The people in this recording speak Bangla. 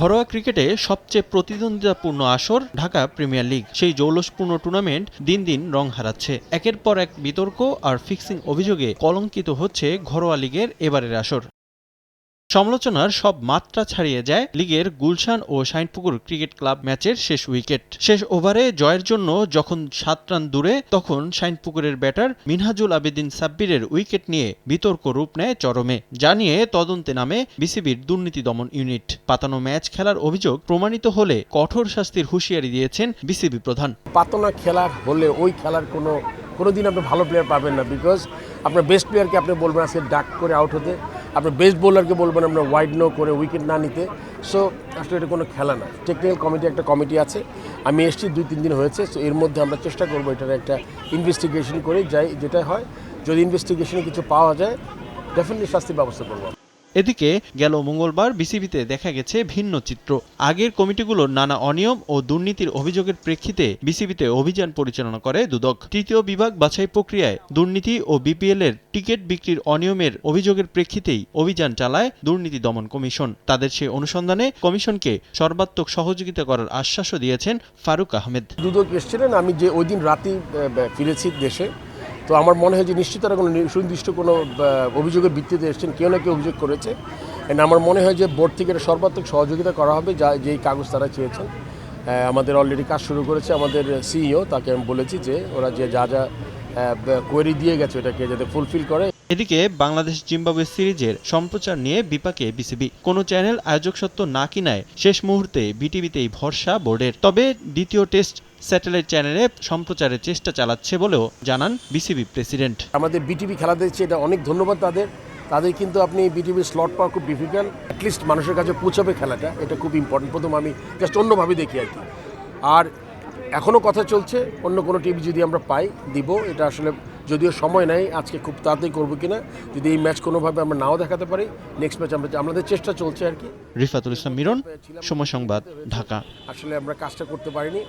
ঘরোয়া ক্রিকেটে সবচেয়ে প্রতিদ্বন্দ্বিতাপূর্ণ আসর ঢাকা প্রিমিয়ার লিগ। সেই জৌলসপূর্ণ টুর্নামেন্ট দিন দিন রং হারাচ্ছে। একের পর এক বিতর্ক আর ফিক্সিং অভিযোগে কলঙ্কিত হচ্ছে ঘরোয়া লিগের এবারের আসর। সমালোচনার সব মাত্রা ছাড়িয়ে যায় লিগের গুলশান ও শাইনপুকুর ক্রিকেট ক্লাব ম্যাচের শেষ উইকেট। শেষ ওভারে জয়ের জন্য যখন সাত রান দূরে, তখন শাইনপুকুরের ব্যাটার মিনহাজুল আবেদিন সাব্বিরের উইকেট নিয়ে বিতর্ক রূপ নেয় চরমে, যা নিয়ে তদন্তে নামে বিসিবির দুর্নীতি দমন ইউনিট। পাতানো ম্যাচ খেলার অভিযোগ প্রমাণিত হলে কঠোর শাস্তির হুঁশিয়ারি দিয়েছেন বিসিবি প্রধান। পাতনা খেলার হলে ওই খেলার কোনো, কোনোদিন আপনি ভালো প্লেয়ার পাবেন না বিকজ আপনার বেস্ট প্লেয়ারকে আপনি বলবেন আজকে ডাক করে আউট হতে। আপনার বেস্ট বোলারকে বলবেন আমরা ওয়াইড নো করে উইকেট না নিতে। সো আসলে এটা কোনো খেলা না। টেকনিক্যাল কমিটি একটা কমিটি আছে। আমি এসছি, দুই, তিন দিন হয়েছে। সো এর মধ্যে আমরা চেষ্টা করব এটার একটা ইনভেস্টিগেশন করে যাই, যেটা হয়। যদি ইনভেস্টিগেশনে কিছু পাওয়া যায় ডেফিনেটলি শাস্তির ব্যবস্থা করব। এদিকে গেল মঙ্গলবার বিসিবিতে দেখা গেছে ভিন্ন চিত্র। আগের কমিটিগুলোর নানা অনিয়ম ও দুর্নীতির অভিযোগের প্রেক্ষিতে বিসিবিতে অভিযান পরিচালনা করে দুদক। তৃতীয় বিভাগ বাছাই প্রক্রিয়ায় দুর্নীতি ও বিপিএল এর টিকিট বিক্রির অনিয়মের অভিযোগের প্রেক্ষিতেই অভিযান চালায় দুর্নীতি দমন কমিশন। তাদের সেই অনুসন্ধানে কমিশনকে সর্বাত্মক সহযোগিতা করার আশ্বাসও দিয়েছেন ফারুক আহমেদ। দুদক এসেছিলেন। আমি যে ওই দিন রাতেই ফিরেছি দেশে। তো আমার মনে হয় যে নিশ্চিত তারা কোনো সুনির্দিষ্ট কোনো অভিযোগের ভিত্তিতে এসেছেন, কেউ না কেউ অভিযোগ করেছে। অ্যান্ড আমার মনে হয় যে বোর্ড থেকে এটা সর্বাত্মক সহযোগিতা করা হবে, যা, যেই কাগজ তারা চেয়েছেন। আমাদের অলরেডি কাজ শুরু করেছে আমাদের সিইও তাকে আমি বলেছি যে ওরা যে যা যা কোয়েরি দিয়ে গেছে এটাকে যাতে ফুলফিল করে। এদিকে বাংলাদেশ জিম্বাবুয়ে সিরিজের সম্প্রচার নিয়ে বিপাকে বিসিবি। কোনো চ্যানেল আয়োজক সত্ত্ব না কিনায় শেষ মুহূর্তে বিটিভিতেই ভরসা বোর্ডের। তবে দ্বিতীয় টেস্ট স্যাটেলাইট চ্যানেলে সম্প্রচারের চেষ্টা চালাচ্ছে বলেও জানান বিসিবি প্রেসিডেন্ট। আমাদের বিটিভি খেলা দিচ্ছে এটা অনেক ধন্যবাদ তাদের। তাদের কিন্তু আপনি বিটিভির স্লট পাওয়া খুব ডিফিকাল্ট অ্যাটলিস্ট মানুষের কাছে পৌঁছাবে খেলাটা, এটা খুব ইম্পর্টেন্ট প্রথম আমি জাস্ট অন্যভাবে দেখি আর কি। আর এখনও কথা চলছে অন্য কোনো টিভি যদি আমরা পাই দিব। এটা আসলে যদিও সময় নাই আজকে খুব তাড়াতাড়ি করব কিনা যদি এই ম্যাচ কোনোভাবে আমরা নাও দেখাতে পারি নেক্সট ম্যাচ আমরা আমাদের চেষ্টা চলছে আর কি। রিফাতুল ইসলাম মিরন সময় সংবাদ ঢাকা। আসলে আমরা কাজটা করতে পারিনি।